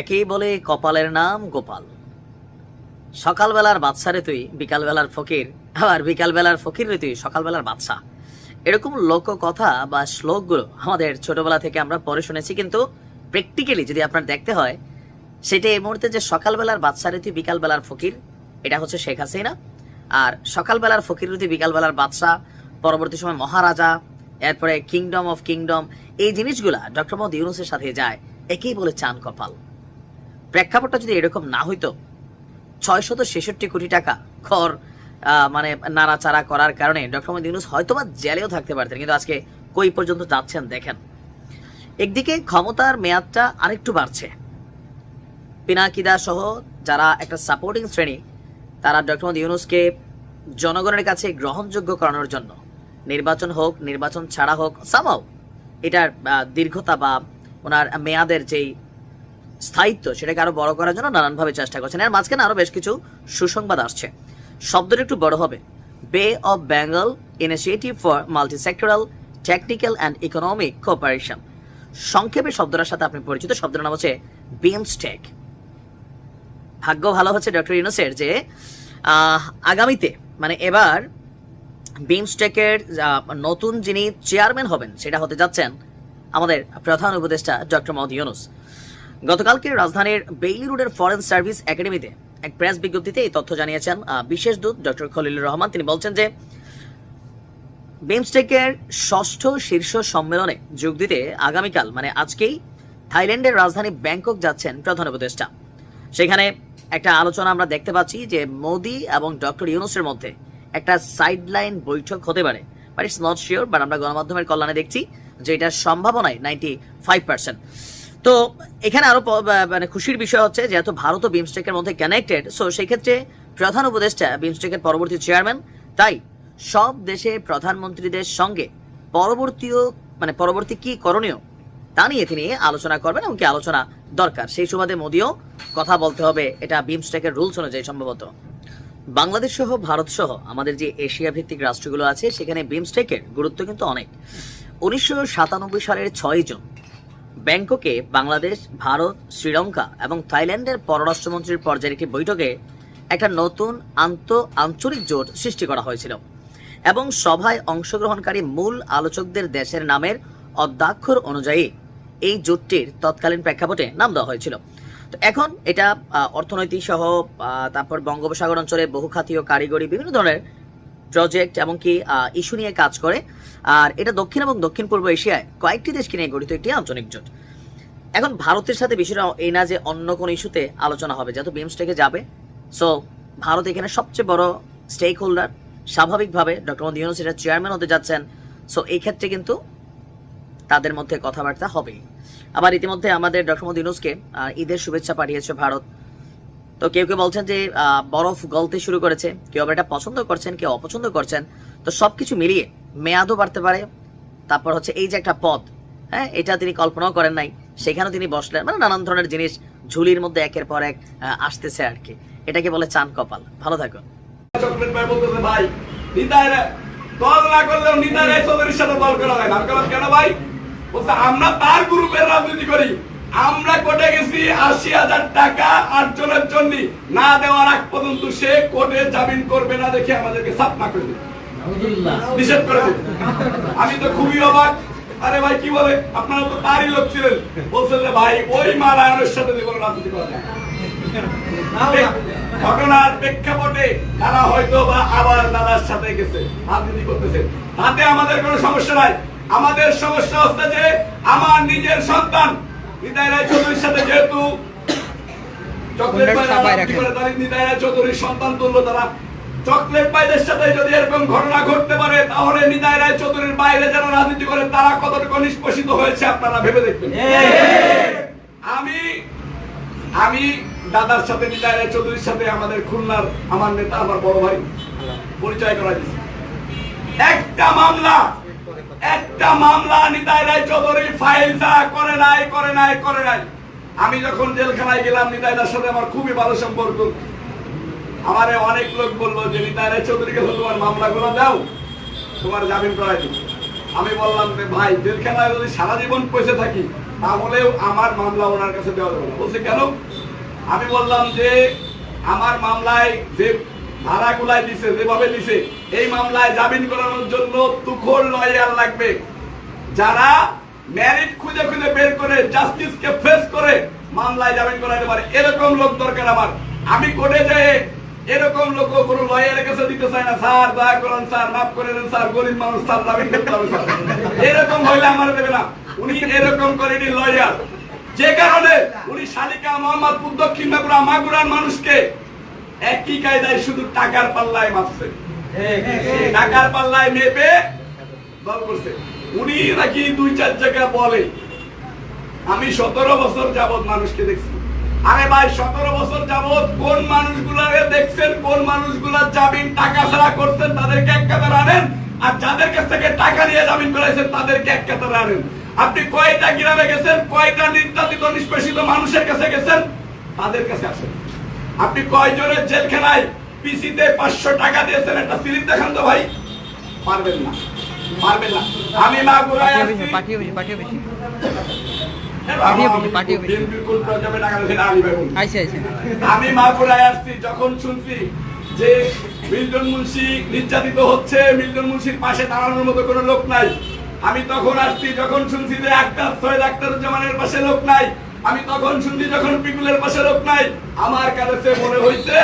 একেই বলে কপালের নাম গোপাল। সকালবেলার বাদশারে তুই বিকালবেলার ফকির, আবার বিকালবেলার ফকির রে তুই সকালবেলার বাদশা এরকম লোক কথা বা শ্লোকগুলো আমাদের ছোটবেলা থেকে আমরা পরে শুনেছি, কিন্তু প্র্যাকটিক্যালি যদি আপনার দেখতে হয়, সেটা এই মুহূর্তে যে সকালবেলার বাদশারে তুই বিকালবেলার ফকির, এটা হচ্ছে শেখ হাসিনা। আর সকালবেলার ফকির তুই বিকালবেলার বাদশা পরবর্তী সময় মহারাজা এরপরে কিংডম অফ কিংডম এই জিনিসগুলা ডক্টর মোহাম্মদ ইউনুসের সাথে যায়, একেই বলে চান কপাল। প্রেক্ষাপটটা যদি এরকম না হইতো, ছয়শত ছেষট্টি কোটি টাকা খর মানে নাড়াচাড়া করার কারণে ডক্টর মোহাম্মদ ইউনুস হয়তোবা জেলেও থাকতে পারতেন, কিন্তু আজকে কই পর্যন্ত যাচ্ছেন দেখেন। একদিকে ক্ষমতার মেয়াদটা আরেকটু বাড়ছে। পিনাকিদা সহ যারা একটা সাপোর্টিং শ্রেণি, তারা ডক্টর মোহাম্মদ ইউনুসকে জনগণের কাছে গ্রহণযোগ্য করানোর জন্য নির্বাচন হোক, নির্বাচন ছাড়া হোক সামাও এটার দীর্ঘতা বা ওনার মেয়াদের যেই স্থায়িত্ব সেটাকে আরও বড় করার জন্য নানানভাবে চেষ্টা করছেন। এর মাঝখানে আরও বেশ কিছু সুসংবাদ আসছে। শব্দটা একটু বড় হবে। Bay of Bengal initiative for multi sectoral technical and economic cooperation সংক্ষেপে শব্দটার সাথে আপনি পরিচিত শব্দের নাম হচ্ছে বিমস্টেক ভাগ্য ভালো হচ্ছে ডক্টর ইউনুসের যে আগামীতে মানে এবার বিমস্টেকের নতুন যিনি চেয়ারম্যান হবেন, সেটা হতে যাচ্ছেন আমাদের প্রধান উপদেষ্টা ডক্টর মোহাম্মদ ইউনুস। গতকালকে রাজধানীর বেইলি রোডের ফরেন সার্ভিস একাডেমিতে এক প্রেস বিজ্ঞপ্তিতে এই তথ্য জানিয়েছেন বিশেষ দূত ডক্টর খলিলুর রহমান। তিনি বলছেন যে বিমস্টেকের ষষ্ঠ শীর্ষ সম্মেলনে যোগ দিতে আগামীকাল মানে আজকেই থাইল্যান্ডের রাজধানী ব্যাংকক যাচ্ছেন প্রধান উপদেষ্টা। সেখানে একটা আলোচনা আমরা দেখতে পাচ্ছি যে মোদি এবং ডক্টর ইউনুসের মধ্যে একটা সাইডলাইন বৈঠক হতে পারে। But it's not sure but আমরা গণমাধ্যমের কল্যাণে দেখছি যে এটার সম্ভাবনায় নাইনটি ফাইভ পার্সেন্ট তো এখানে আরও মানে খুশির বিষয় হচ্ছে, যেহেতু ভারত ও বিমস্টেকের মধ্যে কানেক্টেড সো সেই ক্ষেত্রে প্রধান উপদেষ্টা বিমস্টেকের পরবর্তী চেয়ারম্যান তাই সব দেশের প্রধানমন্ত্রীদের সঙ্গে পরবর্তীও মানে পরবর্তী কি করণীয়, তা নিয়ে তিনি আলোচনা করবেন এবং কি আলোচনা দরকার। সেই সুবাদে মোদিও কথা বলতে হবে, এটা বিমস্টেকের রুলস অনুযায়ী সম্ভবত। বাংলাদেশ সহ ভারত সহ আমাদের যে এশিয়া ভিত্তিক রাষ্ট্রগুলো আছে, সেখানে বিমস্টেকের গুরুত্ব কিন্তু অনেক। উনিশশো সাতানব্বই সালের ছয় জুন, ব্যাংককে বাংলাদেশ, ভারত, শ্রীলঙ্কা এবং থাইল্যান্ডের পররাষ্ট্রমন্ত্রীর পর্যায়ের একটি বৈঠকে একটা নতুন আন্ত আঞ্চলিক জোট সৃষ্টি করা হয়েছিল এবং সভায় অংশগ্রহণকারী মূল আলোচকদের দেশের নামের অধ্যাক্ষর অনুযায়ী এই জোটটির তৎকালীন প্রেক্ষাপটে নাম দেওয়া হয়েছিল। তো এখন এটা অর্থনৈতিক সহ তারপর বঙ্গোপসাগর অঞ্চলে বহুখাতীয় কারিগরি বিভিন্ন ধরনের প্রজেক্ট এমনকি ইস্যু নিয়ে কাজ করে। আর এটা দক্ষিণ এবং দক্ষিণ পূর্ব এশিয়ায় কয়েকটি দেশকে নিয়ে গঠিত একটি আঞ্চলিক জোট। এখন ভারতের সাথে বিষয়টা এই না যে অন্য কোনো ইস্যুতে আলোচনা হবে, যেহেতু বিমস্টেকে যাবে। সো ভারত এখানে সবচেয়ে বড় স্টেক হোল্ডার স্বাভাবিকভাবে ডক্টর মোদী চেয়ারম্যান হতে যাচ্ছেন। সো এই ক্ষেত্রে কিন্তু তাদের মধ্যে কথাবার্তা হবে আবার ইতিমধ্যে আমাদের ডক্টর মোদী ইউনুসকে ঈদের শুভেচ্ছা পাঠিয়েছে ভারত। তো কেউ কেউ বলছেন যে বরফ গলতে শুরু করেছে, কেউ এটা পছন্দ করছেন, কেউ অপছন্দ করছেন। তো সবকিছু মিলিয়ে মেয়াদও বাড়তে পারে। তারপর হচ্ছে এই যে একটা পদ হ্যাঁ এটা তিনি কল্পনাও করেন নাই। সেখানেও তিনি বসলেন। মানে নানান ধরনের জিনিস ঝুলির মধ্যে একের পর এক আসতেছে আর কি। এটাকে বলে চান কপাল। ভালো চকলেট ভাই সাথে করা কেন ভাই? বলছে আমরা তার গ্রুপের রাজনীতি করি। আমরা কোর্টে গেছি আশি হাজার টাকা আটজনের জন্য। না দেওয়ার আগ পর্যন্ত সে কোর্টে জামিন করবে না দেখে আমাদেরকে সাপনা করে দিবে নিষেধ করে আমি তো খুবই অবাক। আরে ভাই কি বলে? আপনারা তো তারই লোক ছিলেন। বলছেন যে ভাই ওই মালায়নের সাথে জীবন রাজনীতি করা যায় ঘটনার প্রেক্ষাপটে তারা হয়তো বা আবার দাদার সাথে গেছে রাজনীতি করতেছে। তাতে আমাদের কোনো সমস্যা নাই। আমাদের সমস্যা হচ্ছে যে আমার নিজের সন্তান নিতাই রায় চৌধুরীর সাথে যেহেতু চৌধুরীর সন্তান তুললো তারা। চকলেট পাইদের সাথে যদি এরকম ঘটনা ঘটতে পারে তাহলে নিতাই রায় চৌধুরীর বাইরে যারা রাজনীতি করে তারা কতটুকু নিষ্পোষিত হয়েছে আপনারা ভেবে দেখবেন। আমি আমি দাদার সাথে নিতাই রায় চৌধুরীর সাথে আমাদের খুলনার আমার নেতা আমার বড় ভাই পরিচয় করা দিয়েছে একটা মামলা একটা মামলা নিতাই রায় চৌধুরী ফাইল যা করে নাই করে নাই করে নাই। আমি যখন জেলখানায় গেলাম, নিতাইদার সাথে আমার খুবই ভালো সম্পর্ক। আমারে অনেক লোক বলল যে নিতাই রায় চৌধুরীকে তোমার মামলাগুলো দাও, তোমার জামিন করাই দিই আমি বললাম যে, ভাই, জেলখানায় যদি সারা জীবন পয়সা থাকি, তাহলেও আমার মামলা ওনার কাছে দেওয়া যাবে না। বলছে, কেন? আমি বললাম যে, আমার মামলায় যে ধারাগুলাই দিছে, যেভাবে দিছে, এই মামলায় জামিন করানোর জন্য তুখোর লয়ার লাগবে। যারা ম্যারিট খুঁজে খুঁজে বের করে জাস্টিসকে ফেস করে মামলায় জামিন করাতে পারে, এরকম লোক দরকার আমার। আমি কোর্টে যেয়ে এরকম লোক কোনো লয়ারের কাছে দিতে চায় না। স্যার, দয়া করুন, স্যার, মাফ করে দেন, স্যার, গরিব মানুষ, স্যার জামিন করতে হবে, স্যার। এরকম হইলে আমার দেবে না। উনি এরকম করেনি লয়ার। যে কারণে উনি শালিকা মোহাম্মদপুর, দক্ষিণ বাঁকুড়া মাগুরার মানুষকে একই কায়দায় শুধু টাকার পাল্লায় মাপছে টাকার পাল্লায় মেপে দল করছে। উনি নাকি দুই চার জায়গা বলে আমি সতেরো বছর যাবত মানুষকে দেখছি। আরে ভাই সতেরো বছর যাবত কোন মানুষগুলারে দেখছেন কোন মানুষগুলা জামিন টাকা ছাড়া করছেন তাদেরকে এক কাতারে আনেন আর যাদের কাছ থেকে টাকা নিয়ে জামিন করাইছেন তাদেরকে এক কাতারে আনেন। আপনি কয়টা গ্রামে গেছেন কয়টা নির্যাতিত নিষ্পেষিত মানুষের কাছে গেছেন তাদের কাছে আসেন। আপনি কয়জনের জেলখানায় পিসিতে পাঁচশো টাকা দিয়েছেন? একটা স্লিপ দেখান তো ভাই। পারবেন না। পারবেন না। আমি মা গুড়ায় আসছি। পাঠিয়ে বেশি বেশি আমি মাগুরায় আসছি যখন শুনছি যে মিল্টন মুন্সি নির্যাতিত হচ্ছে মিল্টন মুন্সির পাশে দাঁড়ানোর মতো কোনো লোক নাই। আমি তখন আসছি যখন শুনছি যে আক্তার সৈয়দ আক্তারুজ্জামানের পাশে লোক নাই আমি তখন শুনছি যখন পিকুলের পাশে লোক নাই আমার কাছে মনে হয়েছে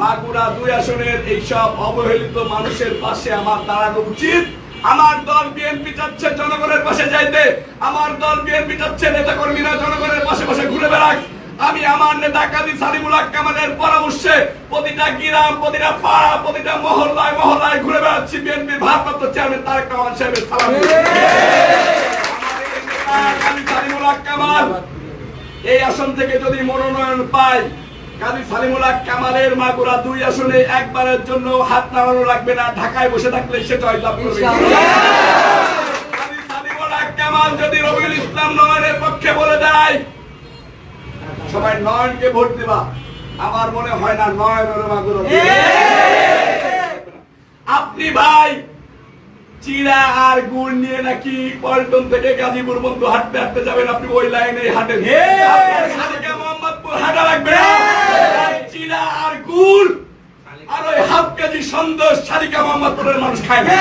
মাগুরা দুই আসনের এইসব অবহেলিত মানুষের পাশে আমার দাঁড়ানো উচিত। আমার দল বিএনপি চাচ্ছে জনগণের পাশে যাইতে। আমার দল বিএনপি চাচ্ছে নেতা কর্মীরা জনগণের পাশে পাশে ঘুরে বেড়াক। আমি আমার নেতা কাজী সালিমুল্লাহ কামালের পরামর্শে প্রতিটা গ্রাম প্রতিটা পাড়া প্রতিটা মহল্লায় মহল্লায় ঘুরে বেড়াচ্ছি। বিএনপির ভারপ্রাপ্ত চেয়ারম্যান তারেক কামাল সাহেবের সালাম। কামাল এই আসন থেকে যদি মনোনয়ন পাই কাজী সালিমুল্লাহ কামালের মাগুরা দুই আসনে একবারের জন্য হাত নাড়ানো লাগবে না ঢাকায় বসে থাকলে সে জয়লাভ করবে। কামাল যদি রবিউল ইসলাম নয়নের পক্ষে বলে দেয় সবাই নয়নকে ভোট দিবা। আমার মনে হয় না নয়ন মাগুরা আপনি ভাই চিড়া আর গুড় নিয়ে নাকি পল্টন থেকে গাজীপুর বন্ধু হাঁটতে হাঁটতে যাবেন আপনি ওই লাইনে হাঁটেন আপনার মোহাম্মদপুর হাঁটা লাগবে। চিড়া আর গুড় আর ওই হাফ কেজি সন্দেশ সাদিকা মোহাম্মদপুরের মানুষ খায় না।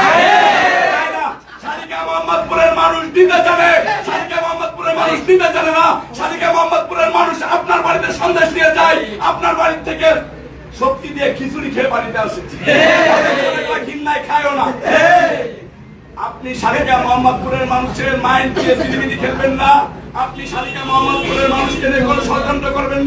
মোহাম্মদপুরের মানুষ দিতে জানে। সাদিকা মোহাম্মদপুরের মানুষ দিতে জানে না। মোহাম্মদপুরের মানুষ আপনার বাড়িতে সন্দেশ নিয়ে যায়। আপনার বাড়ি থেকে শক্তি দিয়ে খিচুড়ি খেয়ে বাড়িতে আসে। ঘিন্নায় খায়ও না। আপনি শালিকা মোহাম্মদপুরের মানুষের মাইন্ড দিয়ে পৃথিবীতে খেলবেন না। আপনি শালিকা মোহাম্মদপুরের মানুষকে নিয়ে কোনো ষড়যন্ত্র করবেন না।